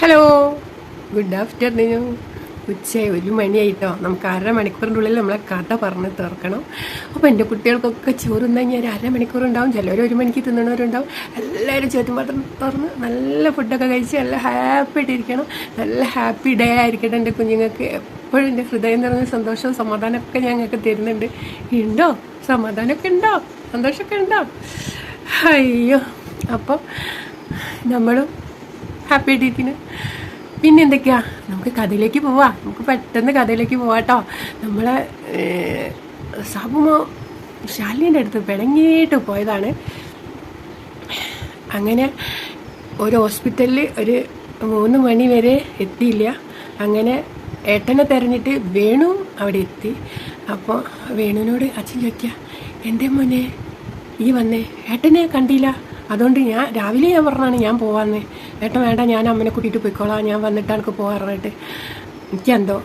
Hello good afternoon ഉച്ച ഒരു മണിയായിട്ടോ? നമുക്ക് അര മണിക്കൂറിന്റെ ഉള്ളിൽ നമ്മളെ കഥ പറഞ്ഞ് തീർക്കണം. അപ്പോൾ എന്റെ കുട്ടികൾക്കൊക്കെ ചോറ് തിന്നു കഴിഞ്ഞാൽ ഒരു അരമണിക്കൂർ ഉണ്ടാവും ചിലവർ ഒരു മണിക്ക് തിന്നണവരുണ്ടാവും. എല്ലാവരും ചോറ്റുപാത്രം തുറന്ന് നല്ല ഫുഡൊക്കെ കഴിച്ച് നല്ല ഹാപ്പി ആയിട്ടിരിക്കണം നല്ല ഹാപ്പി ഡേ ആയിരിക്കട്ടെ എന്റെ കുഞ്ഞുങ്ങൾക്ക്. എപ്പോഴും എന്റെ ഹൃദയം നിറഞ്ഞ സന്തോഷവും സമാധാനമൊക്കെ ഞങ്ങൾക്ക് തരുന്നുണ്ട്. ഉണ്ടോ സമാധാനമൊക്കെ ഉണ്ടോ സന്തോഷമൊക്കെ ഉണ്ടോ അയ്യോ. അപ്പോൾ നമ്മളും ഹാപ്പി ആയിട്ടിരിക്കുന്നു പിന്നെ എന്തൊക്കെയാ? നമുക്ക് കഥയിലേക്ക് പോവാം. നമുക്ക് പെട്ടെന്ന് കഥയിലേക്ക് പോവാട്ടോ നമ്മളെ സാബുമോ ശാലിന്റെ അടുത്ത് പിണങ്ങിയിട്ട് പോയതാണ്. അങ്ങനെ ഒരു ഹോസ്പിറ്റലിൽ ഒരു മൂന്ന് മണി വരെ എത്തിയില്ല. അങ്ങനെ ഏട്ടനെ തെരഞ്ഞിട്ട് വേണു അവിടെ എത്തി. അപ്പോൾ വേണുവിനോട് അച്ഛൻ ചോദിക്കുക എന്റെ മോനെ ഈ വന്നേ? ഏട്ടനെ കണ്ടില്ല. അതുകൊണ്ട് ഞാൻ രാവിലെ ഞാൻ പറഞ്ഞാണ് ഞാൻ പോവാന്ന്. ഏട്ടൻ വേണ്ട ഞാൻ അമ്മനെ കൂട്ടിയിട്ട് പോയിക്കോളാം. ഞാൻ വന്നിട്ട് എനിക്ക് പോകാറായിട്ട് എനിക്കെന്തോ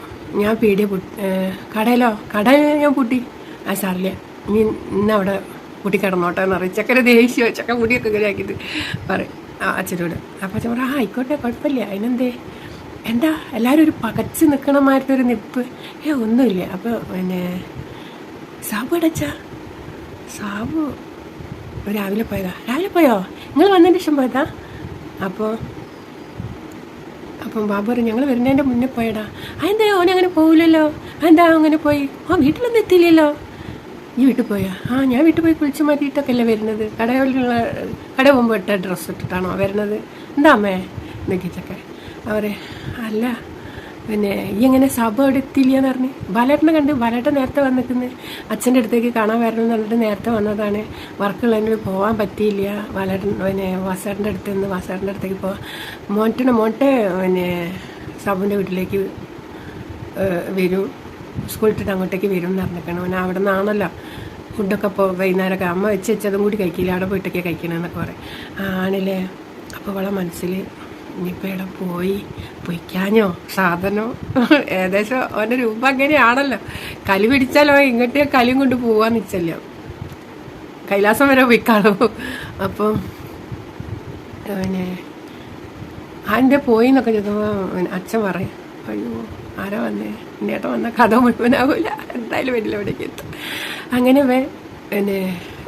ഞാൻ പേടിയ കടയിലോ? കട ഞാൻ പൂട്ടി. ആ സാറില്ല ഇനി ഇന്ന് അവിടെ പൂട്ടി കിടന്നോട്ടെ എന്ന് പറയും. ചക്കര ദേഷ്യോ ചക്ക മുടിയൊക്കെ ഇങ്ങനെ ആക്കിയിട്ട് പറയും. ആ അച്ഛനോട്. അപ്പം അച്ഛൻ പറയാം ആ ആയിക്കോട്ടെ കുഴപ്പമില്ല. അതിനെന്തേ? എന്താ? എല്ലാവരും ഒരു പകച്ച് നിൽക്കണ മാതിരത്തെ ഒരു നിപ്പ്. ഏ ഒന്നുമില്ല. അപ്പോൾ പിന്നെ സാബു അടച്ചാ സാബു രാവിലെ പോയതാ. രാവിലെ പോയോ? നിങ്ങൾ വന്നതിന് ശേഷം പോയതാ? അപ്പോൾ അപ്പം ബാബു പറഞ്ഞു ഞങ്ങൾ വരുന്നതിന്റെ മുന്നേ പോയടാ. അതെന്താ? ഓൻ അങ്ങനെ പോകില്ലല്ലോ അതെന്താ? അങ്ങനെ പോയി. ആ വീട്ടിലൊന്നും എത്തിയില്ലല്ലോ. ഈ വീട്ടിൽ പോയാ? ആ ഞാൻ വീട്ടിൽ പോയി കുളിച്ച് മാറ്റിയിട്ടൊക്കെ അല്ലേ വരുന്നത്. കടകളിലുള്ള കട പോകുമ്പോൾ ഇട്ട ഡ്രസ്സ് ഇട്ടിട്ടാണോ വരുന്നത്? എന്താ അമ്മേ? എന്നൊക്കെ അവരെ അല്ല പിന്നെ ഈ എങ്ങനെ സഭ അവിടെ എത്തിയില്ല എന്ന് പറഞ്ഞ്. ബാലേട്ടനെ കണ്ട് ബാലേട്ടൻ നേരത്തെ വന്നിരിക്കുന്നത് അച്ഛന്റെ അടുത്തേക്ക് കാണാൻ വരണം എന്ന് പറഞ്ഞിട്ട് നേരത്തെ വന്നതാണ്. വർക്കുള്ളതിന് പോകാൻ പറ്റിയില്ല. ബാലേട്ടൻ പിന്നെ വാസേട്ടന്റെ അടുത്ത് നിന്ന് വാസേട്ടന്റെ അടുത്തേക്ക് പോവാം. മോന്റിന് മോട്ടെ പിന്നെ സബിന്റെ വീട്ടിലേക്ക് വരും. സ്കൂൾ ഇട്ടിട്ട് അങ്ങോട്ടേക്ക് വരും എന്ന് പറഞ്ഞിരിക്കണം. പിന്നെ അവിടെ നിന്നാണല്ലോ ഫുഡൊക്കെ ഇപ്പോൾ വൈകുന്നേരമൊക്കെ. അമ്മ വെച്ച് വെച്ചതും കൂടി കഴിക്കില്ല. അവിടെ പോയിട്ടൊക്കെ കഴിക്കണമെന്നൊക്കെ പറയും. ആണല്ലേ? അപ്പോൾ അവളെ മനസ്സിൽ ഇനിയിപ്പോൾ ഇവിടെ പോയി പൊയ്ക്കാഞ്ഞോ? സാധനോ. ഏകദേശം അവന്റെ രൂപം അങ്ങനെയാണല്ലോ. കലി പിടിച്ചാലോ? ഇങ്ങോട്ട് കലിയും കൊണ്ട് പോവാന്ന് വെച്ചല്ലോ. കൈലാസം വരെ പൊയ്ക്കാളൂ. അപ്പം പിന്നെ ആന്റെ പോയി എന്നൊക്കെ ചോദിക്കുമ്പോൾ അച്ഛൻ പറയും അയ്യോ ആരാ വന്നേ? എന്റെ ഏട്ടൻ വന്ന കഥ മുഴുവനാവൂല. എന്തായാലും വരില്ല ഇവിടേക്ക്. എത്തും അങ്ങനെ വേ പിന്നെ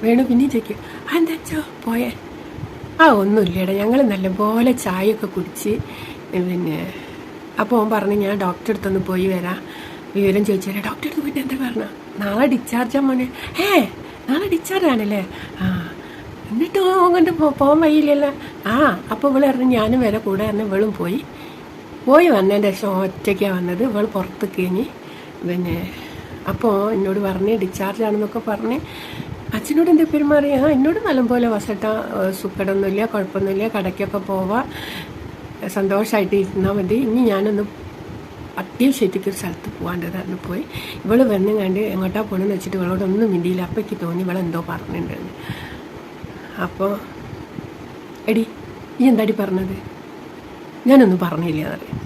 വേണു പിന്നെ ചോദിക്കും ആ എന്താ അച്ഛോ പോയേ? ആ ഒന്നുമില്ലടാ. ഞങ്ങൾ നല്ലപോലെ ചായയൊക്കെ കുടിച്ച് പിന്നെ അപ്പോൾ അവൻ പറഞ്ഞു ഞാൻ ഡോക്ടറെ അടുത്തൊന്ന് പോയി വരാം. വിവരം ചോദിച്ചു തരാം ഡോക്ടറെ അടുത്ത് പോയിട്ട് എന്താ പറഞ്ഞ നാളെ ഡിസ്ചാർജാ മോനെ. ഏ നാളെ ഡിസ്ചാർജ് ആണല്ലേ? ആ. എന്നിട്ട് കൊണ്ട് പോകാൻ വയ്യില്ലല്ലോ ആ അപ്പോൾ ഇവൾ പറഞ്ഞു ഞാനും വരെ കൂടെ ഇറങ്ങി ഇവളും പോയി. പോയി വന്നതിന്റെ ശേഷം ഒറ്റയ്ക്കാണ് വന്നത് ഇവൾ പുറത്ത് കഴിഞ്ഞ് പിന്നെ അപ്പോൾ എന്നോട് പറഞ്ഞ് ഡിസ്ചാർജ് ആണെന്നൊക്കെ പറഞ്ഞ് അച്ഛനോട് എന്താ പെരുമാറിയ? ആ എന്നോട് നല്ലപോലെ വസട്ട സുക്കടൊന്നുമില്ല കുഴപ്പമൊന്നുമില്ല കടയ്ക്കൊക്കെ പോവാം. സന്തോഷമായിട്ട് ഇരുന്നാൽ മതി. ഇനി ഞാനൊന്ന് അത്യാവശ്യമായിട്ടൊക്കെ ഒരു സ്ഥലത്ത് പോകാണ്ടതായിരുന്നു പോയി. ഇവൾ വന്ന് കണ്ട് എങ്ങോട്ടാ പോകണമെന്ന് വെച്ചിട്ട് ഇവളോടൊന്നും മിണ്ടിയില്ല. അപ്പം തോന്നി എന്തോ പറഞ്ഞിട്ടുണ്ടെന്ന് അപ്പോൾ എടി ഈ എന്താടി പറഞ്ഞത്? ഞാനൊന്നും പറഞ്ഞില്ല എന്നറിയാം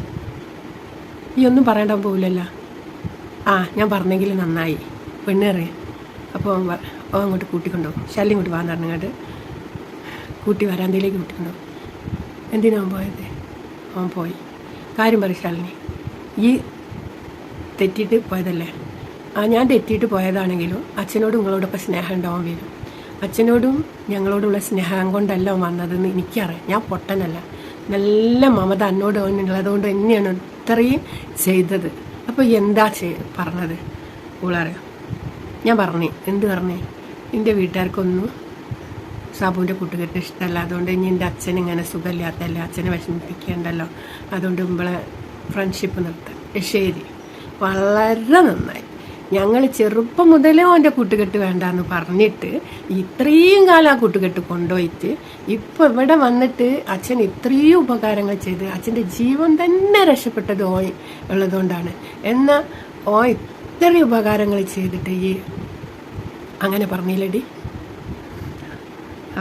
ഈ ഒന്നും പറയണ്ടാൻ പോവില്ലല്ലോ. ആ ഞാൻ പറഞ്ഞെങ്കിൽ നന്നായി. പെണ്ണേറിയ അപ്പോൾ അവൻ ഇങ്ങോട്ട് കൂട്ടിക്കൊണ്ടുപോകും ശല്യം ഇങ്ങോട്ട് വാന്ന് പറഞ്ഞങ്ങോട്ട് കൂട്ടി വരാന്തയിലേക്ക് കൂട്ടിക്കൊണ്ടുപോകും എന്തിനാ പോയത്? അവൻ പോയി. കാര്യം പറ ശാലിനി. ഈ തെറ്റിയിട്ട് പോയതല്ലേ? ആ ഞാൻ തെറ്റിയിട്ട് പോയതാണെങ്കിലും അച്ഛനോടും നിങ്ങളോടൊപ്പം സ്നേഹം ഉണ്ടാവാൻ വരും. അച്ഛനോടും ഞങ്ങളോടുള്ള സ്നേഹം കൊണ്ടല്ല വന്നതെന്ന് എനിക്കറിയാം. ഞാൻ പൊട്ടനല്ല. നല്ല മമത എന്നോട് അവനുള്ളതുകൊണ്ട് തന്നെയാണ് ഇത്രയും ചെയ്തത്. അപ്പോൾ എന്താ ചെയ് പറഞ്ഞത്? കൂളറിയാം ഞാൻ പറഞ്ഞേ. എന്ത് പറഞ്ഞേ? എന്റെ വീട്ടുകാർക്കൊന്നും സാബുവിന്റെ കൂട്ടുകെട്ട് ഇഷ്ടമല്ല. അതുകൊണ്ട് ഇനി എന്റെ അച്ഛൻ ഇങ്ങനെ സുഖമില്ലാത്തല്ല അച്ഛനെ വിഷമിപ്പിക്കേണ്ടല്ലോ. അതുകൊണ്ട് മുമ്പളെ ഫ്രണ്ട്ഷിപ്പ് നിർത്താം. ശരി. വളരെ നന്നായി. ഞങ്ങൾ ചെറുപ്പം മുതലേ അവന്റെ കൂട്ടുകെട്ട് വേണ്ടാന്ന് പറഞ്ഞിട്ട് ഇത്രയും കാലം ആ കൂട്ടുകെട്ട് കൊണ്ടുപോയിട്ട് ഇപ്പോൾ ഇവിടെ വന്നിട്ട് അച്ഛൻ ഇത്രയും ഉപകാരങ്ങൾ ചെയ്ത് അച്ഛന്റെ ജീവൻ തന്നെ രക്ഷപ്പെട്ടത് ഓ ഉള്ളതുകൊണ്ടാണ്. എന്നാൽ ഓ ഇത്രയും ഉപകാരങ്ങൾ ചെയ്തിട്ട് ഈ അങ്ങനെ പറഞ്ഞില്ലടി.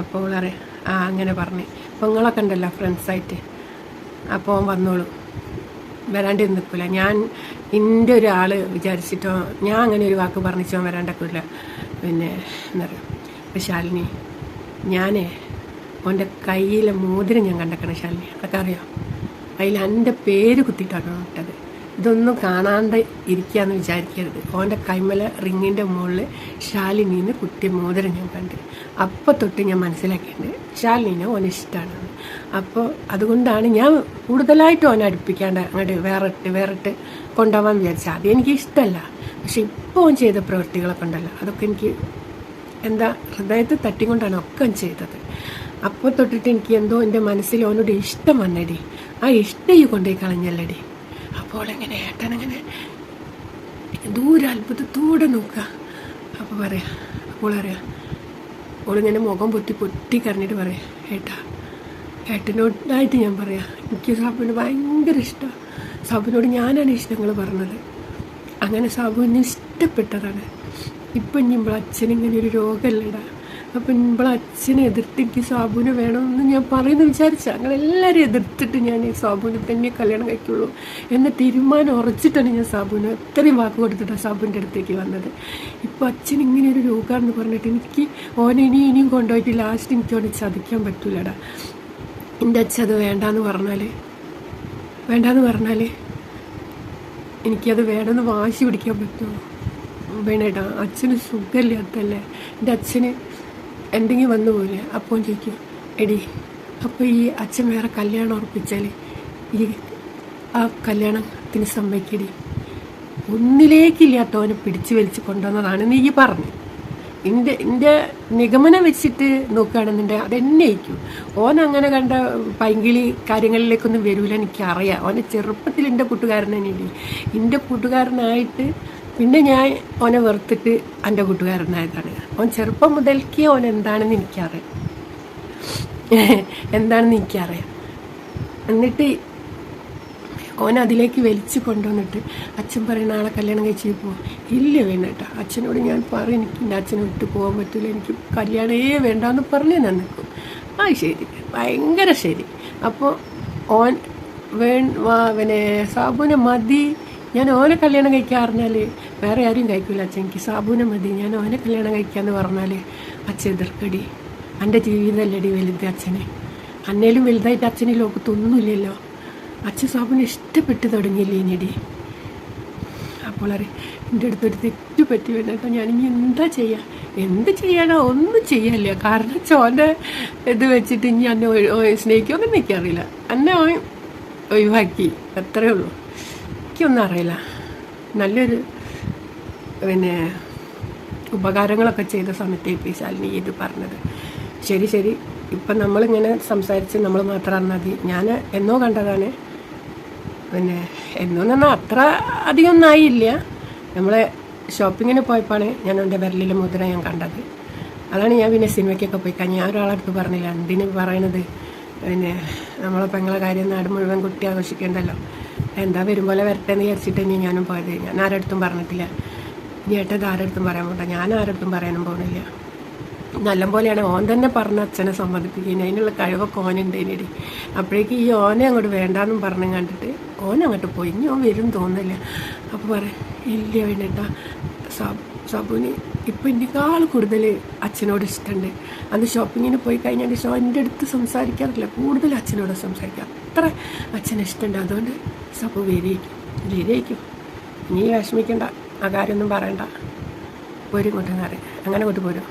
അപ്പോൾ പറയാം ആ അങ്ങനെ പറഞ്ഞു. അപ്പോൾ നിങ്ങളൊക്കെ ഉണ്ടല്ലോ ഫ്രണ്ട്സായിട്ട് അപ്പോൾ അവൻ വന്നോളൂ. വരാണ്ട് നിൽക്കില്ല ഞാൻ എന്റെ ഒരാൾ വിചാരിച്ചിട്ടോ ഞാൻ അങ്ങനെ ഒരു വാക്ക് പറഞ്ഞിച്ചോ വരാണ്ടൊക്കില്ല. പിന്നെ എന്താ പറയുക ഇപ്പം ശാലിനി ഞാനേ ഓന്റെ കയ്യിലെ മോതിരം ഞാൻ കണ്ടേക്കണ ശാലിനി. അതൊക്കെ അറിയാം? അതിൽ എന്റെ പേര് കുത്തിയിട്ടാണ് ഇട്ടത്. ഇതൊന്നും കാണാണ്ട് ഇരിക്കാന്ന് വിചാരിക്കരുത്. ഓന്റെ കൈമല റിങ്ങിന്റെ മുകളിൽ ഷാലിനിന്ന് കുട്ടി മോതിരം ഞാൻ കണ്ട്. അപ്പോൾ തൊട്ട് ഞാൻ മനസ്സിലാക്കിയിട്ടുണ്ട് ശാലിനീനെ ഓന് ഇഷ്ടമാണ് അപ്പോൾ അതുകൊണ്ടാണ് ഞാൻ കൂടുതലായിട്ട് ഓനെ അടുപ്പിക്കാണ്ട് അങ്ങോട്ട് വേറിട്ട് വേറിട്ട് കൊണ്ടുപോകാൻ വിചാരിച്ചത്. അത് എനിക്ക് ഇഷ്ടമല്ല പക്ഷെ ഇപ്പോൾ ഓൻ ചെയ്ത പ്രവൃത്തികളൊക്കെ ഉണ്ടല്ലോ അതൊക്കെ എനിക്ക് എന്താ ഹൃദയത്തിൽ തട്ടിക്കൊണ്ടാണ് ഒക്കെ ചെയ്തത്. അപ്പോൾ തൊട്ടിട്ട് എനിക്ക് എന്തോ എന്റെ മനസ്സിൽ ഓനോട് ഇഷ്ടം വന്നടി. ആ ഇഷ്ടം ഈ കൊണ്ടുപോയി കളഞ്ഞല്ലടി. അപ്പോൾ എങ്ങനെ ഏട്ടനങ്ങനെ? ദൂരെ അത്ഭുതത്തോടെ നോക്കുക. അപ്പോൾ പറയാം അപ്പോൾ അറിയാം ഓളിങ്ങനെ മുഖം പൊത്തി പൊത്തി കരഞ്ഞിട്ട് പറയാം ഏട്ടാ ഏട്ടനോടായിട്ട് ഞാൻ പറയാം എനിക്ക് സാബുവിന് ഭയങ്കര ഇഷ്ടമാണ് സാബുവിനോട് ഞാനാണ് ഇഷ്ടങ്ങൾ പറഞ്ഞത്. അങ്ങനെ സാബുവിന് ഇഷ്ടപ്പെട്ടതാണ്. ഇപ്പം ഇനി അച്ഛനിങ്ങനെ ഒരു രോഗമല്ലടാ അപ്പം ഇപ്പോൾ അച്ഛനെ എതിർത്ത് എനിക്ക് സാബുവിനെ വേണമെന്ന് ഞാൻ പറയുന്നു വിചാരിച്ച. ഞങ്ങളെല്ലാവരും എതിർത്തിട്ട് ഞാൻ ഈ സാബുവിനെ തന്നെ കല്യാണം കഴിക്കുള്ളൂ എന്ന തീരുമാനം ഉറച്ചിട്ടാണ് ഞാൻ സാബുവിന് അത്രയും വാക്ക് കൊടുത്തിട്ടാണ് സാബുവിന്റെ അടുത്തേക്ക് വന്നത്. ഇപ്പോൾ അച്ഛൻ ഇങ്ങനെ ഒരു രോഗമാണെന്ന് പറഞ്ഞിട്ട് എനിക്ക് ഓനെ ഇനി ഇനിയും കൊണ്ടുപോയിട്ട് ലാസ്റ്റ് എനിക്ക് ഓനെ ചതിക്കാൻ പറ്റൂലടാ. എന്റെ അച്ഛൻ അത് വേണ്ടാന്ന് പറഞ്ഞാൽ വേണ്ടാന്ന് പറഞ്ഞാൽ എനിക്കത് വേണമെന്ന് വാശി പിടിക്കാൻ പറ്റുമോ? വേണേട്ടാ അച്ഛന് സുഖമില്ലാത്തല്ലേ എന്റെ അച്ഛന് എന്തെങ്കിലും വന്നു പോലെ അപ്പോൾ ചോദിക്കും എടി അപ്പോൾ ഈ അച്ഛൻ വേറെ കല്യാണം ഉറപ്പിച്ചാൽ ഈ ആ കല്യാണത്തിന് സമ്മതിക്കടി. ഒന്നിലേക്കില്ലാത്തവനെ പിടിച്ചു വലിച്ച് കൊണ്ടുവന്നതാണ് നീ പറഞ്ഞു. എന്റെ എന്റെ നിഗമനം വെച്ചിട്ട് നോക്കുകയാണെന്നുണ്ടെങ്കിൽ അതെന്നെ ആയിരിക്കും. ഓൻ അങ്ങനെ കണ്ട പൈങ്കിളി കാര്യങ്ങളിലേക്കൊന്നും വരൂല എനിക്കറിയാം. ഓനെ ചെറുപ്പത്തിൽ എന്റെ കൂട്ടുകാരൻ തന്നെയാണ് എന്റെ കൂട്ടുകാരനായിട്ട് പിന്നെ ഞാൻ ഓനെ വെറുത്തിട്ട് എന്റെ കൂട്ടുകാരനായതാണ്. ഓൻ ചെറുപ്പം മുതൽക്കേ ഓൻ എന്താണെന്ന് എനിക്കറിയാം. എന്താണെന്ന് എനിക്കറിയാം. എന്നിട്ട് ഓൻ അതിലേക്ക് വലിച്ചു കൊണ്ടുവന്നിട്ട് അച്ഛൻ പറയുന്ന ആളെ കല്യാണം കഴിച്ച് പോവാം ഇല്ല വേണ്ടട്ടാ. അച്ഛനോട് ഞാൻ പറയും എനിക്ക് എന്റെ അച്ഛനെ വിട്ട് പോകാൻ പറ്റില്ല എനിക്ക് കല്യാണമേ വേണ്ടാന്ന് പറഞ്ഞേ ഞാൻ നിൽക്കും. ആ ശരി. ഭയങ്കര ശരി. അപ്പോൾ ഓൻ വേ പിന്നെ സാബുവിനെ മതി. ഞാൻ ഓനെ കല്യാണം കഴിക്കാൻ പറഞ്ഞാൽ വേറെ ആരും കഴിക്കില്ല അച്ഛൻ എനിക്ക് സാബുവിനെ മതി. ഞാൻ അവനെ കല്യാണം കഴിക്കാന്ന് പറഞ്ഞാൽ അച്ഛൻ എതിർക്കടി. എന്റെ ജീവിതമല്ലടി വലുത് അച്ഛനെ. അന്നേലും വലുതായിട്ട് അച്ഛന് ലോകത്തൊന്നുമില്ലല്ലോ അച്ഛൻ സാബുവിനെ ഇഷ്ടപ്പെട്ട് തുടങ്ങിയില്ലേ ഇനിയടി അപ്പോൾ അറിയാം. എന്റെ അടുത്തൊരു തെറ്റ് പറ്റി ഞാൻ ഞാനിനി എന്താ ചെയ്യുക എന്ത് ചെയ്യാനോ? ഒന്നും ചെയ്യാനില്ല കാരണം ചോന്റെ ഇത് വെച്ചിട്ട് ഇനി എന്നെ സ്നേഹിക്കുമെന്ന് എനിക്കറിയില്ല എന്നെ ഒഴിവാക്കി. അത്രേ ഉള്ളൂ. എനിക്കൊന്നും അറിയില്ല. നല്ലൊരു പിന്നെ ഉപകാരങ്ങളൊക്കെ ചെയ്ത സമയത്ത് പി ശാലിനി ഇത് പറഞ്ഞത്. ശരി ശരി. ഇപ്പം നമ്മളിങ്ങനെ സംസാരിച്ച് നമ്മൾ മാത്രം മതി. ഞാൻ എന്നോ കണ്ടതാണ്. പിന്നെ എന്നോ പറഞ്ഞാൽ അത്ര അധികം ഒന്നായില്ല. നമ്മൾ ഷോപ്പിങ്ങിന് പോയപ്പോഴാണ് ഞാൻ എന്റെ വിരലിലെ മുദ്ര ഞാൻ കണ്ടത്. അതാണ് ഞാൻ പിന്നെ സിനിമയ്ക്കൊക്കെ പോയി കഴിഞ്ഞാൽ ഞാൻ ഒരാളടുത്ത് പറഞ്ഞില്ല എന്തിനു പറയണത്? പിന്നെ നമ്മളെ പെങ്ങളെ കാര്യം നാട് മുഴുവൻ കുട്ടി ആഘോഷിക്കേണ്ടല്ലോ. എന്താ വരും പോലെ വരട്ടെ എന്ന് വിചാരിച്ചിട്ട് ഞാനും പോയത്. ഞാൻ ആരടുത്തും പറഞ്ഞിട്ടില്ല. ഇനി ഏട്ടത് ആരടുത്തും പറയാൻ പോട്ടെ ഞാൻ ആരടുത്തും പറയാനും പോകുന്നില്ല നല്ലപോലെയാണ് ഓൻ തന്നെ പറഞ്ഞ അച്ഛനെ സമ്മതിപ്പിക്കുന്നത് അതിനുള്ള കഴിവൊക്കെ ഓനുണ്ട് ഇനിടി അപ്പോഴേക്ക് ഈ ഓനെ അങ്ങോട്ട് വേണ്ടാന്നും പറഞ്ഞു കണ്ടിട്ട് ഓൻ അങ്ങോട്ട് പോയി. ഇനി ഓൻ വരും തോന്നില്ല അപ്പോൾ പറയാം ഇല്ല വേണ്ടിട്ടാ. സബുന് ഇപ്പം എന്നേക്കാൾ കൂടുതൽ അച്ഛനോട് ഇഷ്ടമുണ്ട് അന്ന് ഷോപ്പിങ്ങിന് പോയി കഴിഞ്ഞാൽ ഷോ എന്റെ അടുത്ത് സംസാരിക്കാറില്ല. കൂടുതൽ അച്ഛനോട് സംസാരിക്കുക അത്ര അച്ഛന് ഇഷ്ടമുണ്ട് അതുകൊണ്ട് സബു വരികയും വരികയും നീ വിഷമിക്കണ്ട. ആ കാര്യമൊന്നും പറയണ്ട. പോരും കൊണ്ടെന്ന് പറയും അങ്ങനെ കൊണ്ട് പോരും.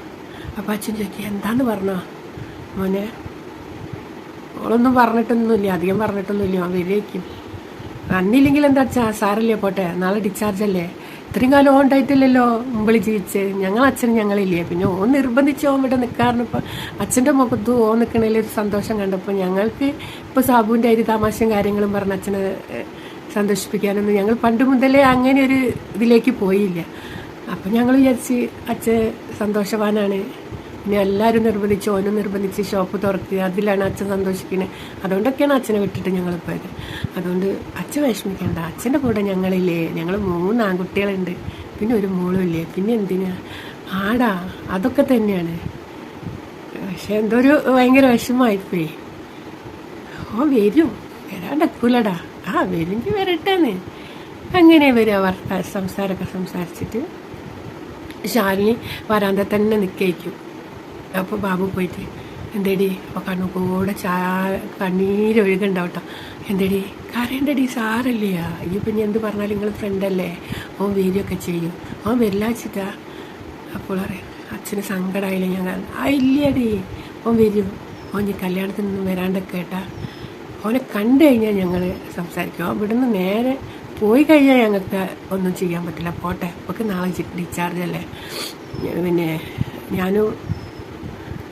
അപ്പം അച്ഛൻ ചോദിക്കുക എന്താന്ന് പറഞ്ഞോ? മോനെ ഓളൊന്നും പറഞ്ഞിട്ടൊന്നുമില്ല. അധികം പറഞ്ഞിട്ടൊന്നുമില്ല. അവൻ വരികയ്ക്കും അന്നില്ലെങ്കിൽ എന്താ അച്ഛാ? സാറല്ലേ പോട്ടെ. നാളെ ഡിസ്ചാർജ് അല്ലേ? ഇത്രയും കാലം ഓൺ ഉണ്ടായിട്ടില്ലല്ലോ മുമ്പിൽ ജീവിച്ച്. ഞങ്ങൾ അച്ഛൻ ഞങ്ങളില്ലേ. പിന്നെ ഓൻ നിർബന്ധിച്ച് ഓൻ ഇവിടെ നിൽക്കാറിനിപ്പോൾ അച്ഛന്റെ മുഖത്ത് ഓൻ നിൽക്കണതിൽ ഒരു സന്തോഷം കണ്ടപ്പോൾ ഞങ്ങൾക്ക് ഇപ്പോൾ സാബുവിന്റെ അരി തമാശയും കാര്യങ്ങളും പറഞ്ഞ് അച്ഛനെ സന്തോഷിപ്പിക്കാനൊന്നും ഞങ്ങൾ പണ്ട് മുതലേ അങ്ങനെ ഒരു ഇതിലേക്ക് പോയില്ല. അപ്പം ഞങ്ങൾ വിചാരിച്ച് അച്ഛൻ സന്തോഷവാനാണ്. പിന്നെ എല്ലാവരും നിർബന്ധിച്ച് ഓനും നിർബന്ധിച്ച് ഷോപ്പ് തുറക്കുക അതിലാണ് അച്ഛൻ സന്തോഷിക്കുന്നത് അതുകൊണ്ടൊക്കെയാണ് അച്ഛനെ വിട്ടിട്ട് ഞങ്ങൾ പോയത്. അതുകൊണ്ട് അച്ഛൻ വിഷമിക്കേണ്ട. അച്ഛന്റെ കൂടെ ഞങ്ങളില്ലേ. ഞങ്ങൾ മൂന്ന് ആൺകുട്ടികളുണ്ട്. പിന്നെ ഒരു മോളും ഇല്ലേ. പിന്നെ എന്തിനാ? ആടാ അതൊക്കെ തന്നെയാണ്. പക്ഷെ എന്തോ ഒരു ഭയങ്കര വിഷമമായിപ്പോയി. ഓ വരും. വരാണ്ടക്കൂലടാ ആ വരുമെങ്കിൽ വരട്ടേന്ന്. അങ്ങനെ വരും അവർ സംസാരമൊക്കെ സംസാരിച്ചിട്ട് ശാലിനി വരാന്ത തന്നെ നിൽക്കേക്കും അപ്പോൾ ബാബു പോയിട്ട് എന്തേടി? അപ്പോൾ കണ്ണുകൂടെ ചാ കണ്ണീരൊഴുകുണ്ടാവട്ടോ എന്തേടി? കരയണ്ടടി സാറല്ലേ? ഈ പിന്നെ എന്ത് പറഞ്ഞാലും നിങ്ങൾ ഫ്രണ്ടല്ലേ ഓൻ വീഡിയൊക്കെ ചെയ്യും. ഓൻ വരില്ലാച്ചിട്ടാ. അപ്പോൾ അറിയാം അച്ഛന് സങ്കടമായില്ല ഞാൻ ആ ഇല്ലടി. ഓൻ വരും. ഓൻ ഈ കല്യാണത്തിന് നിന്നും വരാണ്ടൊക്കെ കേട്ടാ. ഓനെ കണ്ടു കഴിഞ്ഞാൽ ഞങ്ങൾ സംസാരിക്കും. ഇവിടുന്ന് നേരെ പോയി കഴിഞ്ഞാൽ ഞങ്ങൾക്ക് ഒന്നും ചെയ്യാൻ പറ്റില്ല. പോട്ടെ നമുക്ക് നാളെ ഡിസ്ചാർജ് അല്ലേ? പിന്നെ ഞാനും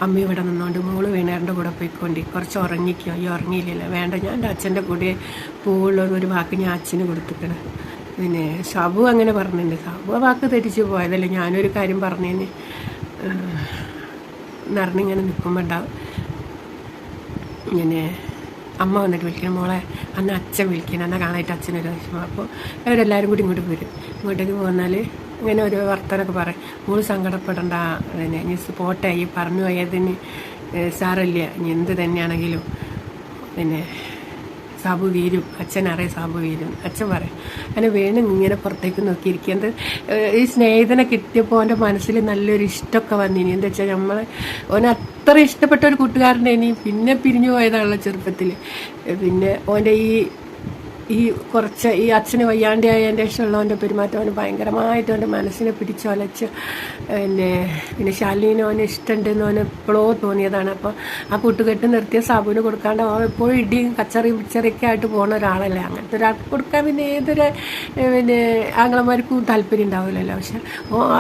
അമ്മ ഇവിടെ നിന്നുകൊണ്ട് മോൾ വീണേറിന്റെ കൂടെ പോയിക്കൊണ്ട്. കുറച്ച് ഉറങ്ങിക്കോ. ഈ ഉറങ്ങിയില്ലല്ലോ. വേണ്ട ഞാൻ എന്റെ അച്ഛന്റെ കൂടെ പോവുള്ള. ഒരു വാക്ക് ഞാൻ അച്ഛന് കൊടുത്തിക്കണം പിന്നെ ഷബു അങ്ങനെ പറഞ്ഞിട്ടുണ്ട്. ഷബു വാക്ക് തെറ്റിച്ച് പോയതല്ലേ? ഞാനൊരു കാര്യം പറഞ്ഞതിന് നിറഞ്ഞിങ്ങനെ നിൽക്കുമ്പോൾ ഉണ്ടാവും. ഇങ്ങനെ അമ്മ വന്നിട്ട് വിളിക്കണം മോളെ. അന്ന് അച്ഛൻ വിളിക്കണം എന്നാൽ കാണാനായിട്ട് അച്ഛനൊരു വിഷമം. അപ്പോൾ അവരെല്ലാവരും കൂടി ഇങ്ങോട്ട് വരും. ഇങ്ങോട്ടേക്ക് പോന്നാൽ ഇങ്ങനെ ഒരു വർത്തനൊക്കെ പറയും. മോൾ സങ്കടപ്പെടണ്ട പിന്നെ ഇനി പോട്ടെ ഈ പറഞ്ഞു പോയതിന് സാറല്ല ഇനി എന്ത് തന്നെയാണെങ്കിലും പിന്നെ സാബു വീരും അച്ഛൻ അറിയാം സാബു വീരും അച്ഛൻ പറയും അങ്ങനെ വേണം ഇങ്ങനെ പുറത്തേക്ക് നോക്കിയിരിക്കുന്നത് ഈ സ്നേഹിതനെ കിട്ടിയപ്പോൾ അവന്റെ മനസ്സിൽ നല്ലൊരു ഇഷ്ടമൊക്കെ ഇനി. എന്താ വെച്ചാൽ നമ്മൾ ഓനെ അത്ര ഇഷ്ടപ്പെട്ട ഒരു കൂട്ടുകാരന്റെ ഇനി പിന്നെ പിരിഞ്ഞു പോയതാണല്ലോ ചെറുപ്പത്തിൽ പിന്നെ ഓന്റെ ഈ ഈ കുറച്ച് ഈ അച്ഛന് വയ്യാണ്ടിയായ എന്റെ ഇഷ്ടമുള്ളവന്റെ പെരുമാറ്റം അവന് ഭയങ്കരമായിട്ട് അവന്റെ മനസ്സിനെ പിടിച്ചൊലച്ച് പിന്നെ പിന്നെ ശാലിനി അവന് ഇഷ്ടമുണ്ടെന്ന് അവന് എപ്പോഴോ തോന്നിയതാണ്. അപ്പോൾ ആ കൂട്ടുകെട്ട് നിർത്തിയ സാബുവിന് കൊടുക്കാണ്ട് അവൻ എപ്പോഴും ഇടിയും കച്ചറിയും പിച്ചറിയൊക്കെ ആയിട്ട് പോകുന്ന ഒരാളല്ലേ. അങ്ങനത്തെ ഒരാൾക്ക് കൊടുക്കാൻ പിന്നെ ഏതൊരു പിന്നെ ആംഗ്ലന്മാർക്കും താല്പര്യം ഉണ്ടാവില്ലല്ലോ. പക്ഷെ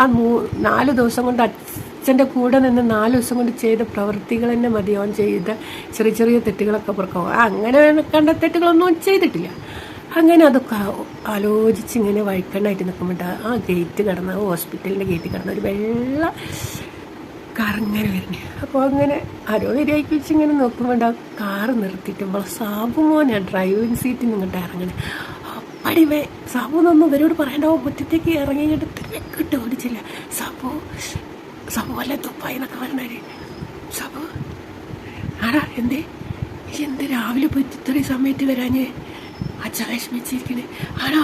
ആ മൂ നാല് ദിവസം കൊണ്ട് അച്ഛന്റെ കൂടെ നിന്ന് നാല് ദിവസം കൊണ്ട് ചെയ്ത പ്രവൃത്തികൾ തന്നെ മതി അവൻ ചെയ്ത ചെറിയ ചെറിയ തെറ്റുകളൊക്കെ പുറക്കുക അങ്ങനെ കണ്ട തെറ്റുകളൊന്നും ചെയ്തിട്ടില്ല. അങ്ങനെ അതൊക്കെ ആലോചിച്ച് ഇങ്ങനെ വഴിക്കണ്ണായിട്ട് നിൽക്കുമ്പോൾ ആ ഗേറ്റ് കടന്ന ഹോസ്പിറ്റലിന്റെ ഗേറ്റ് കടന്ന ഒരു വെള്ള കറങ്ങനെ വരുന്നു അപ്പോൾ അങ്ങനെ ആരോ വരികയ്ക്ക് വെച്ച് ഇങ്ങനെ നോക്കുമ്പോൾ ആ കാറ് നിർത്തിയിട്ട് നമ്മളെ സാബു മോനെ ഡ്രൈവിംഗ് സീറ്റിൽ നിന്നിട്ട് ഇറങ്ങണേ. വേ സാബു എന്നൊന്നും ഇവരോട് പറയണ്ടാവും മുറ്റത്തേക്ക് ഇറങ്ങിയിട്ട് തിരക്കിട്ട് ഓടിച്ചില്ല. സാബു സാബു അല്ല തുപ്പായി എന്നൊക്കെ പറഞ്ഞാൽ. സാബു ആടാ എന്തേ? എന്ത് രാവിലെ പോയി ഇത്രയും സമയത്ത് വരാഞ്ഞ്? അച്ഛ വിഷമിച്ചിരിക്കണേ. ആണോ?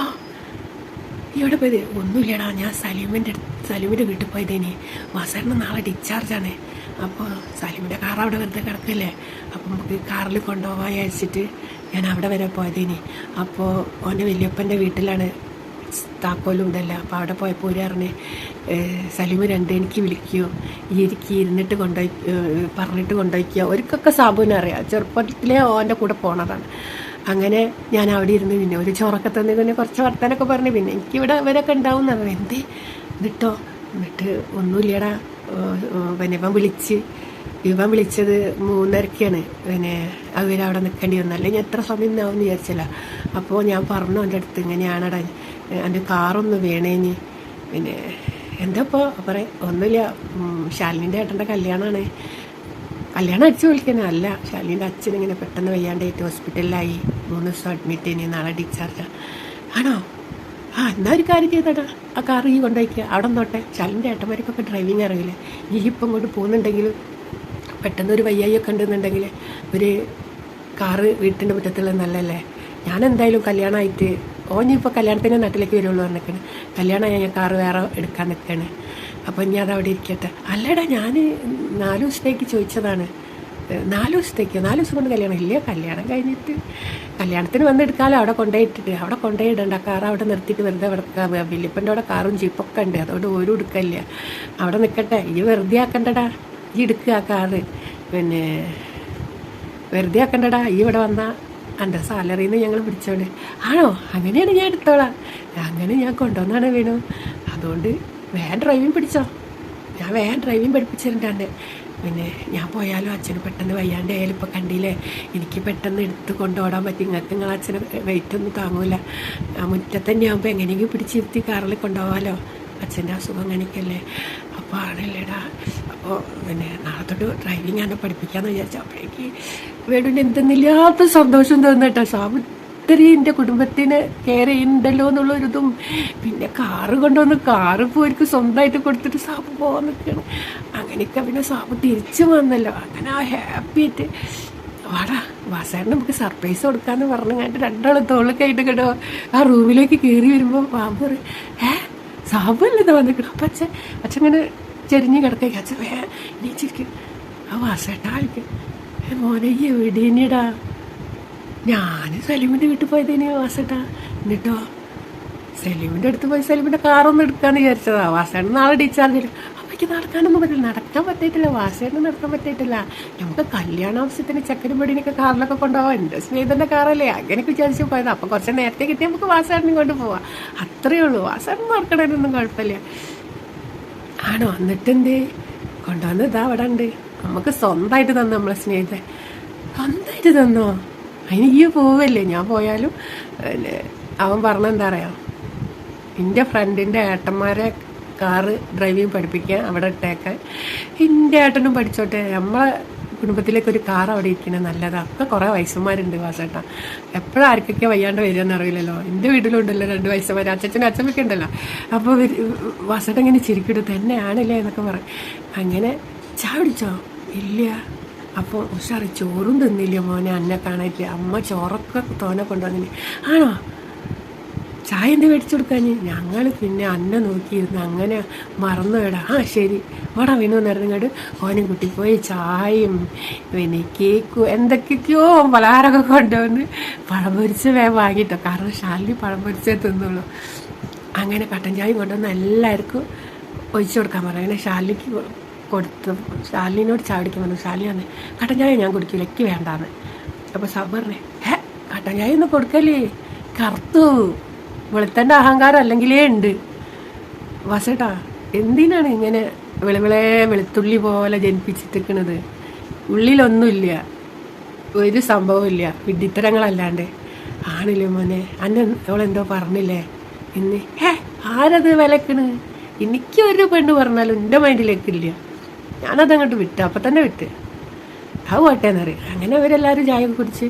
ഇവിടെ പോയത്. ഒന്നുമില്ലടാ ഞാൻ സലീമിന്റെ സലീമിന്റെ വീട്ടിൽ പോയതേനി. വാസറിന് നാളെ ഡിസ്ചാർജാണ് അപ്പോൾ സലീമിന്റെ കാർ അവിടെ വെറുതെ കിടക്കല്ലേ. അപ്പം നമുക്ക് കാറിൽ കൊണ്ടുപോകാൻ വിചാരിച്ചിട്ട് ഞാൻ അവിടെ വരെ പോയതേനി. അപ്പോൾ ഓന്റെ വല്യപ്പന്റെ വീട്ടിലാണ് താക്കോലും ഇതല്ല. അപ്പോൾ അവിടെ പോയപ്പോൾ ഒരു പറഞ്ഞ് സലീമ് രണ്ട് എനിക്ക് വിളിക്കുകയോ ഈ എനിക്ക് ഇരുന്നിട്ട് കൊണ്ടുപോയി പറഞ്ഞിട്ട് കൊണ്ടുപോയിക്കുക അവർക്കൊക്കെ സാബുവിനെ അറിയാം ചെറുപ്പത്തിലേ ഓന്റെ കൂടെ പോണതാണ്. അങ്ങനെ ഞാൻ അവിടെ ഇരുന്ന് പിന്നെ ഒരു ചോറൊക്കെ പിന്നെ കുറച്ച് വർത്തനൊക്കെ പറഞ്ഞു പിന്നെ എനിക്കിവിടെ ഇവരൊക്കെ ഉണ്ടാവും എന്ന് പറഞ്ഞു എന്തേ? എന്നിട്ടോ എന്നിട്ട് ഒന്നുമില്ലടാ. പിന്നെ ഇവൻ വിളിച്ച് ഇവൻ വിളിച്ചത് മൂന്നരക്കാണ്. പിന്നെ അവരവിടെ നിൽക്കേണ്ടി വന്നു. അല്ലെങ്കിൽ എത്ര സമയം ഉണ്ടാവും എന്ന് വിചാരിച്ചില്ല അപ്പോൾ ഞാൻ പറഞ്ഞു എന്റെ അടുത്ത് ഇങ്ങനെയാണടാ. എന്റെ കാറൊന്ന് വേണേനി. പിന്നെ എന്താ ഇപ്പോൾ പറയാം ഒന്നുമില്ല. ശാലിനിന്റെ ഏട്ടന്റെ കല്യാണമാണ്. കല്യാണം അടിച്ചു വിളിക്കാനും അല്ല ശാലിന്റെ അച്ഛൻ ഇങ്ങനെ പെട്ടെന്ന് വയ്യാണ്ടായിട്ട് ഹോസ്പിറ്റലിലായി. മൂന്ന് ദിവസം അഡ്മിറ്റ് ചെയ്യുന്ന നാളെ ഡിസ്ചാർജ് ആണോ? ആ എന്നാ ഒരു കാര്യം ചെയ്തടാ ആ കാർ ഈ കൊണ്ടുപോയിക്കുക അവിടെ നോട്ടെ ശാലിന്റെ ഏട്ടന്മാർക്കൊക്കെ ഡ്രൈവിങ് അറിയില്ലേ? ഈ ഇപ്പം ഇങ്ങോട്ട് പോകുന്നുണ്ടെങ്കിൽ പെട്ടെന്ന് ഒരു വയ്യായിയൊക്കെ ഉണ്ടെന്നുണ്ടെങ്കിൽ ഒരു കാറ് വീട്ടിന്റെ മുറ്റത്തുള്ള നല്ലല്ലേ ഞാൻ എന്തായാലും കല്യാണമായിട്ട് ഓനിപ്പോൾ കല്യാണത്തിന്റെ നാട്ടിലേക്ക് വരുള്ളൂ പറഞ്ഞിരിക്കണ്. കല്യാണമായി ഞാൻ കാറ് വേറെ എടുക്കാൻ നിൽക്കണ് അപ്പോൾ ഇനി അതവിടെ ഇരിക്കട്ടെ. അല്ലടാ ഞാൻ നാലു ദിവസത്തേക്ക് ചോദിച്ചതാണ്. നാലു ദിവസത്തേക്ക്? നാല് ദിവസം കൊണ്ട് കല്യാണം ഇല്ല കല്യാണം കഴിഞ്ഞിട്ട്. കല്യാണത്തിന് വന്നെടുക്കാലോ അവിടെ കൊണ്ടുപോയിട്ടിട്ട് അവിടെ കൊണ്ടുപോയിടണ്ട കാർ അവിടെ നിർത്തിയിട്ട് വെറുതെ അവിടെ വില്ലിപ്പന്റെ അവിടെ കാറും ജീപ്പൊക്കെ ഉണ്ട്. അതുകൊണ്ട് ഒരു എടുക്കല്ല. അവിടെ നിൽക്കട്ടെ ഈ വെറുതെ ആക്കണ്ടടാ. ഈ എടുക്കുക ആ കാറ്. പിന്നെ വെറുതെ ആക്കണ്ടടാ. ഈ ഇവിടെ വന്നാൽ എന്റെ സാലറിയിൽ നിന്ന് ഞങ്ങൾ പിടിച്ചോണ്ട്. ആണോ? അങ്ങനെയാണ് ഞാൻ എടുത്തോളാം. അങ്ങനെ ഞാൻ കൊണ്ടുവന്നാണ് വീണു. അതുകൊണ്ട് വേഗം ഡ്രൈവിംഗ് പിടിച്ചോ. ഞാൻ വേഗം ഡ്രൈവിംഗ് പഠിപ്പിച്ചിട്ടുണ്ടാണ്ട് പിന്നെ ഞാൻ പോയാലും അച്ഛന് പെട്ടെന്ന് വയ്യാണ്ട് ആയാലും ഇപ്പോൾ കണ്ടില്ലേ? എനിക്ക് പെട്ടെന്ന് എടുത്ത് കൊണ്ടുപോടാൻ പറ്റി. നിങ്ങൾക്ക് നിങ്ങൾ അച്ഛന് വെയിറ്റ് ഒന്നും താങ്ങൂല. മുറ്റത്ത് തന്നെ ആകുമ്പോൾ എങ്ങനെയെങ്കിലും പിടിച്ചിരുത്തി കാറിൽ കൊണ്ടുപോകാമല്ലോ അച്ഛന്റെ അസുഖം കാണിക്കല്ലേ അപ്പോൾ ആണല്ലേടാ അപ്പോൾ പിന്നെ നാളെ തൊട്ട് ഡ്രൈവിംഗ് ആണ് പഠിപ്പിക്കാമെന്ന് വിചാരിച്ചു. അപ്പോഴേക്ക് വേണ്ടി എന്തെന്നില്ലാത്ത സന്തോഷം തോന്നട്ടോ സാബ് ഇത്രയും എന്റെ കുടുംബത്തിന് കെയർ ചെയ്യുന്നുണ്ടല്ലോ എന്നുള്ളൊരിതും പിന്നെ കാറ് കൊണ്ടുവന്ന് കാറ് പോയിക്ക് സ്വന്തമായിട്ട് കൊടുത്തിട്ട് സാബ് പോകാൻ നിൽക്കണം അങ്ങനെയൊക്കെ പിന്നെ സാബ് തിരിച്ചു വന്നല്ലോ. അങ്ങനെ ആ ഹാപ്പി ആയിട്ട്. വാടാ വാസാറിന് നമുക്ക് സർപ്രൈസ് കൊടുക്കാമെന്ന് പറഞ്ഞു കണ്ടിട്ട് രണ്ടാളും തോളൊക്കെ കേട്ടോ ആ റൂമിലേക്ക് കയറി വരുമ്പോൾ ബാബു പറയും ഏ സാബല്ലേ വന്നിക്കണം അപ്പം അച്ഛൻ അച്ഛൻ ഇങ്ങനെ ചെരിഞ്ഞ് കിടക്കുക അച്ഛൻ വേ നീച്ചിരിക്കും ആ വാസേട്ടാ ആയിരിക്കും മോനെ ഈ എവിടെയാടാ ഞാൻ സലീമിന്റെ വീട്ടിൽ പോയതിന് വാസട്ടാ. എന്നിട്ടോ സലീമിന്റെ അടുത്ത് പോയി സലീമിന്റെ കാറൊന്നും എടുക്കാന്ന് വിചാരിച്ചതാ. വാസേട്ടൻ നാളെ ഡിസ്ചാർജ് ചെയ്യും അപ്പയ്ക്ക് നടക്കാനൊന്നും പറ്റില്ല. നടക്കാൻ പറ്റിയിട്ടില്ല. വാസേട്ടൻ നടക്കാൻ പറ്റിയിട്ടില്ല. നമുക്ക് കല്യാണ ആവശ്യത്തിന് ചക്കരും പൊടിനൊക്കെ കാറിലൊക്കെ കൊണ്ടുപോകാം എന്റെ സ്നേഹിതന്റെ കാറല്ലേ. അങ്ങനെയൊക്കെ വിചാരിച്ചു പോയത്. അപ്പോൾ കുറച്ച് നേരത്തെ കിട്ടി നമുക്ക് വാസേട്ടനും കൊണ്ട് പോവാം. അത്രയേ ഉള്ളൂ. വാസേട്ടൻ നടക്കണേനൊന്നും കുഴപ്പമില്ല. ആണോ? എന്നിട്ടെന്തേ? കൊണ്ടുവന്ന് ഇതാ അവിടെ ഉണ്ട് നമുക്ക് സ്വന്തമായിട്ട് തന്നു നമ്മളെ സ്നേഹിതൻ? സ്വന്തമായിട്ട് തന്നോ? ഈ പോവല്ലേ? ഞാൻ പോയാലും പിന്നെ അവൻ പറഞ്ഞെന്താ പറയാ എന്റെ ഫ്രണ്ടിന്റെ ഏട്ടന്മാരെ കാറ് ഡ്രൈവിങ് പഠിപ്പിക്കാൻ അവിടെ ഇട്ടേക്കാൻ. എന്റെ ഏട്ടനും പഠിച്ചോട്ടെ. നമ്മളെ കുടുംബത്തിലേക്ക് ഒരു കാർ അവിടെ ഇരിക്കുന്നത് നല്ലതാണ് ഒക്കെ കുറേ വയസ്സന്മാരുണ്ട് വാസേട്ടാ. എപ്പോഴും ആർക്കൊക്കെ വയ്യാണ്ട് വരികയെന്ന് അറിയില്ലല്ലോ. എന്റെ വീട്ടിലുണ്ടല്ലോ രണ്ട് വയസ്സന്മാർ അച്ഛനും അച്ഛമ്മയ്ക്ക് ഉണ്ടല്ലോ. അപ്പോൾ വാസേട്ട ഇങ്ങനെ ചിരിക്കിട്ട് തന്നെയാണല്ലേ? എന്നൊക്കെ പറയും. അങ്ങനെ ചാടിച്ചോ ഇല്ല. അപ്പോൾ ഉഷാറ് ചോറും തിന്നില്ല മോനെ അന്നെ കാണാനില്ല. അമ്മ ചോറൊക്കെ തോനെ കൊണ്ടുവന്നില്ല ആണോ? ചായ എന്ത് മേടിച്ചു കൊടുക്കാൻ ഞങ്ങൾ പിന്നെ അന്നെ നോക്കിയിരുന്നു. അങ്ങനെ മറന്നു വിടാം ആ ശരി. വട വീണു നിറഞ്ഞങ്ങോട്ട് ഓനും കുട്ടി പോയി ചായയും പിന്നെ കേക്കും എന്തൊക്കെയോ പലഹാരമൊക്കെ കൊണ്ടുവന്ന് പഴം പൊരിച്ച് വേഗം വാങ്ങിയിട്ടോ കാരണം ഷാലിനി പഴം പൊരിച്ചേ തിന്നുള്ളൂ. അങ്ങനെ കട്ടൻ ചായയും കൊണ്ടുവന്ന് എല്ലാവർക്കും ഒഴിച്ചു കൊടുക്കാൻ പറഞ്ഞു. അങ്ങനെ ഷാലിനിക്ക് കൊ- കൊടുത്തു ഷാലിനോട് ചായ കുടിക്കാൻ പറഞ്ഞു ഷാലി വന്ന് കട്ടൻ ചായ ഞാൻ കുടിക്കില്ല എനിക്ക് വേണ്ടാന്ന്. അപ്പോൾ സാബ് പറഞ്ഞു ഹേ കട്ടൻ ചായ ഒന്നും കൊടുക്കല്ലേ? കറുത്തു. വെളുത്തന്റെ അഹങ്കാരം അല്ലെങ്കിലേ ഉണ്ട് വസട്ടാ എന്തിനാണ് ഇങ്ങനെ വെളുവിളെ വെളുത്തുള്ളി പോലെ ജനിപ്പിച്ചിട്ടിരിക്കണത്? ഉള്ളിലൊന്നുമില്ല. ഒരു സംഭവമില്ല വിഡിത്തരങ്ങളല്ലാണ്ട് ആണില്ലേ മോനെ അന്നെ അവളെന്തോ പറഞ്ഞില്ലേ? ഇന്ന് ഹേ ആരത് വിലക്കണ്? എനിക്കൊരു പെണ്ണ് പറഞ്ഞാലും എന്റെ മൈൻഡിലേക്കില്ല. ഞാനതങ്ങോട്ട് വിട്ട് അപ്പം തന്നെ വിട്ട്. അത് പോട്ടേന്നറിയാം. അങ്ങനെ അവരെല്ലാവരും ചായ കുടിച്ച്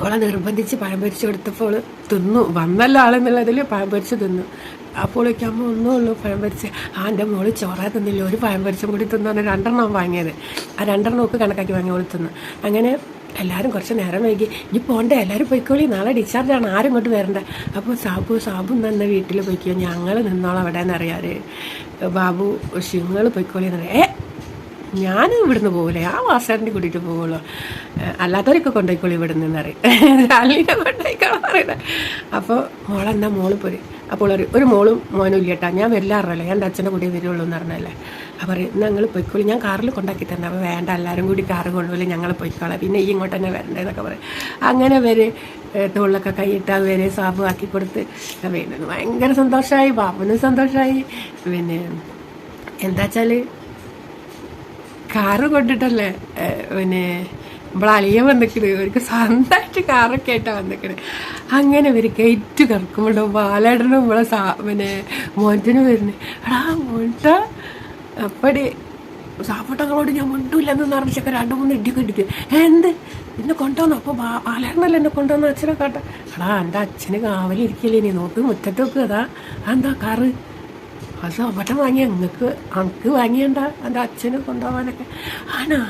അവളെ നിർബന്ധിച്ച് പഴം പൊരിച്ച് കൊടുത്തപ്പോൾ തിന്നു. വന്നല്ല ആളെന്നുള്ളതിൽ പഴം പൊരിച്ച് തിന്നു. അപ്പോഴേക്ക് അമ്മ ഒന്നേ ഉള്ളൂ പഴം പൊരിച്ച്. ആ എന്റെ മോൾ ചോറ തിന്നില്ല. ഒരു പഴം പൊരിച്ചും കൂടി തിന്നാണ് രണ്ടെണ്ണം വാങ്ങിയത്. ആ രണ്ടെണ്ണം ഒക്കെ കണക്കാക്കി വാങ്ങി അവൾ തിന്നു. അങ്ങനെ എല്ലാവരും കുറച്ച് നേരം വൈകി. ഇനി പോണ്ടേ എല്ലാവരും പോയിക്കോളി. നാളെ ഡിസ്ചാർജ് ആണ് ആരും ഇങ്ങോട്ട് വരണ്ട. അപ്പോൾ സാബു സാബു തന്നെ വീട്ടിൽ പോയിക്കോ. ഞങ്ങൾ നിന്നോളാം അവിടെ എന്നറിയാറ് ബാബു ഷിങ്ങൾ പോയിക്കോളി എന്നറിയാം ഏ ഞാൻ ഇവിടുന്ന് പോകില്ലേ ആ വാസേട്ടന്റെ കൂട്ടിയിട്ട് പോകുള്ളൂ അല്ലാത്തവരൊക്കെ കൊണ്ടുപോയിക്കോളൂ ഇവിടെ നിന്ന് അറിയാം രാളിനെ കൊണ്ടുപോയിക്കോളാം പറയുന്നത് അപ്പോൾ മോളെന്നാ മോൾ പോര്. അപ്പോൾ ഒരു ഒരു മോളും മോനും ഇല്ല കേട്ടോ ഞാൻ വരില്ലാറല്ലേ. എന്റെ അച്ഛന്റെ കൂടെ വരുള്ളൂ എന്ന് പറഞ്ഞല്ലേ. അപ്പോൾ പറയും ഞങ്ങൾ പോയിക്കോളൂ. ഞാൻ കാറിൽ കൊണ്ടാക്കി തന്നെ അപ്പോൾ വേണ്ട എല്ലാവരും കൂടി കാറ് കൊണ്ടുപോലെ ഞങ്ങൾ പോയിക്കോളാം. പിന്നെ ഈ ഇങ്ങോട്ട് തന്നെ വരണ്ടേന്നൊക്കെ പറയും. അങ്ങനെ വരെ തോളിലൊക്കെ കൈയിട്ട് അവരെ സാബ് ആക്കി കൊടുത്ത് ഭയങ്കര സന്തോഷമായി ബാബുനും സന്തോഷമായി പിന്നെ എന്താ വെച്ചാൽ കാറ് കൊണ്ടിട്ടല്ലേ? പിന്നെ നമ്മളെ അളിയൻ വന്നിക്കണ്. ഇവർക്ക് സ്വന്തമായിട്ട് കാറൊക്കെ ആയിട്ടാണ് വന്നിക്കണ്. അങ്ങനെ ഇവർ കയറ്റു കറക്കുമ്പോഴോ ബാലേട്ടനും നമ്മളെ സാ പിന്നെ മോന്റിനും വരുന്നത് എടാ മോൻട്ട അപ്പടി സാപ്പട്ടങ്ങളോട് ഞാൻ മിണ്ടൂലെന്ന് പറഞ്ഞൊക്കെ രണ്ട് മൂന്ന് ഇടി ഇടിക്കും. എന്ത്? എന്നെ കൊണ്ടുവന്നു? അപ്പോൾ ബാലേട്ടനല്ലേ എന്നെ കൊണ്ടുവന്ന? അച്ഛനെ കാട്ട. എടാ എന്റെ അച്ഛന് കാവലിരിക്കലേ നീ നോക്ക് മുറ്റത്ത് നോക്കുക അതാ. എന്താ കാറ്? അത് അവിടെ വാങ്ങിയ നിങ്ങൾക്ക് അനക്ക് വാങ്ങിയണ്ട എന്റെ അച്ഛന് കൊണ്ടുപോകാനൊക്കെ. ആണോ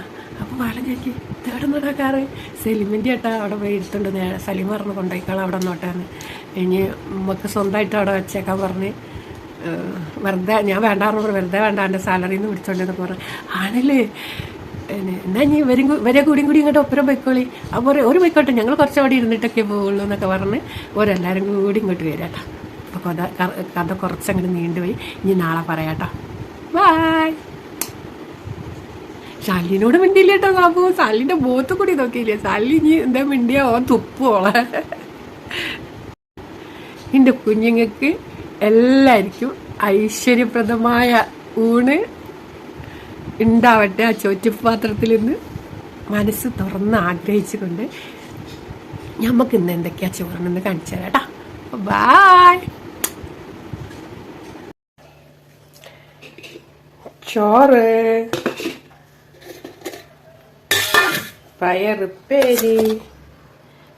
അപ്പോൾ വേളം ചേച്ചി തേടെ കാറ്? സെലിമിന്റെ ഏട്ടാ അവിടെ എടുത്തുണ്ട് നേ സലിം പറഞ്ഞ് കൊണ്ടുപോയിക്കോളാം അവിടെ നോട്ടാന്ന് ഇനി നമുക്ക് സ്വന്തമായിട്ട് അവിടെ വെച്ചേക്കാൻ പറഞ്ഞ് വെറുതെ ഞാൻ വേണ്ടാന്ന് പറഞ്ഞു വെറുതെ വേണ്ട എന്റെ സാലറിയിൽ നിന്ന് വിളിച്ചോണ്ടെന്ന് പറഞ്ഞു. ആണല്ലേ? എന്നാ ഇനി വരും വരെ കൂടിയും കൂടി ഇങ്ങോട്ട് ഒപ്പരം പോയിക്കോളി. അപ്പോൾ ഒരു പോയിക്കോട്ടെ ഞങ്ങൾ കുറച്ച് അവിടെ ഇരുന്നിട്ടൊക്കെ പോവുള്ളൂ എന്നൊക്കെ പറഞ്ഞ് ഓരെല്ലാവരും കൂടി ഇങ്ങോട്ട് വരാട്ടോ അപ്പോൾ കഥ കഥ കുറച്ചങ്ങോട്ട് നീണ്ടുപോയി. ഇനി നാളെ പറയാട്ടോ. ബായ് ശാലിനോട് മിണ്ടിയില്ല കേട്ടോ ബാബു. ശാലിന്റെ ബോത്ത് കൂടി നോക്കിയില്ലേ? ശാലി ഇനി എന്താ മിണ്ടിയാ? ഓ തുപ്പോളെ എന്റെ കുഞ്ഞുങ്ങൾക്ക് എല്ലാവർക്കും ഐശ്വര്യപ്രദമായ ഊണ് ഉണ്ടാവട്ടെ ആ ചോറ്റുപാത്രത്തിൽ നിന്ന് മനസ്സ് തുറന്ന് ആഗ്രഹിച്ചുകൊണ്ട് നമുക്ക് ഇന്ന് എന്തൊക്കെയാ ചോറിനെന്ന് കാണിച്ചു തരാം കേട്ടോ. ബായ് ചോറ്. പയറുപ്പേരി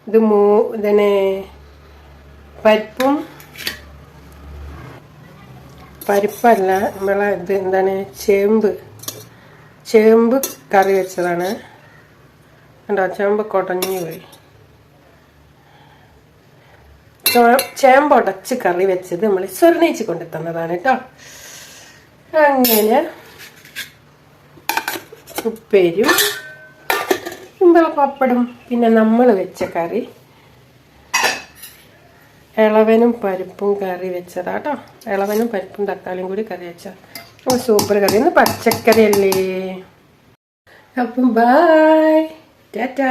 ഇത് മൂ ഇതിനെ പരിപ്പും പരിപ്പല്ല നമ്മളെ ഇത് എന്താണ് ചേമ്പ്. ചേമ്പ് കറി വെച്ചതാണ്. കണ്ടോ ചേമ്പ് കുടഞ്ഞു പോയി. ചേമ്പ് ഉടച്ച് കറി വെച്ചത് നമ്മൾ സ്വർണയിച്ച് കൊണ്ടു തന്നതാണ് കേട്ടോ. അങ്ങനെ. ഉപ്പേരും ഇമ്പള പപ്പടും പിന്നെ നമ്മൾ വെച്ച കറി. ഇളവനും പരിപ്പും കറി വെച്ചതാട്ടോ ഇളവനും പരിപ്പും തക്കാളിയും കൂടി കറി വെച്ച. സൂപ്പർ കറി. ഒന്ന് പച്ചക്കറി അല്ലേ അപ്പം ബായ് ടാറ്റാ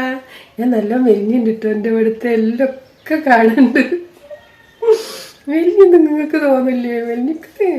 ഞാൻ നല്ല മെലിഞ്ഞുണ്ട് കേട്ടോ എന്റെ ഇവിടുത്തെ എല്ലാം ഒക്കെ കാണുന്നുണ്ട് മെലിഞ്ഞെന്ന് നിങ്ങൾക്ക് തോന്നില്ലേ? മെലിഞ്ഞിക്കേ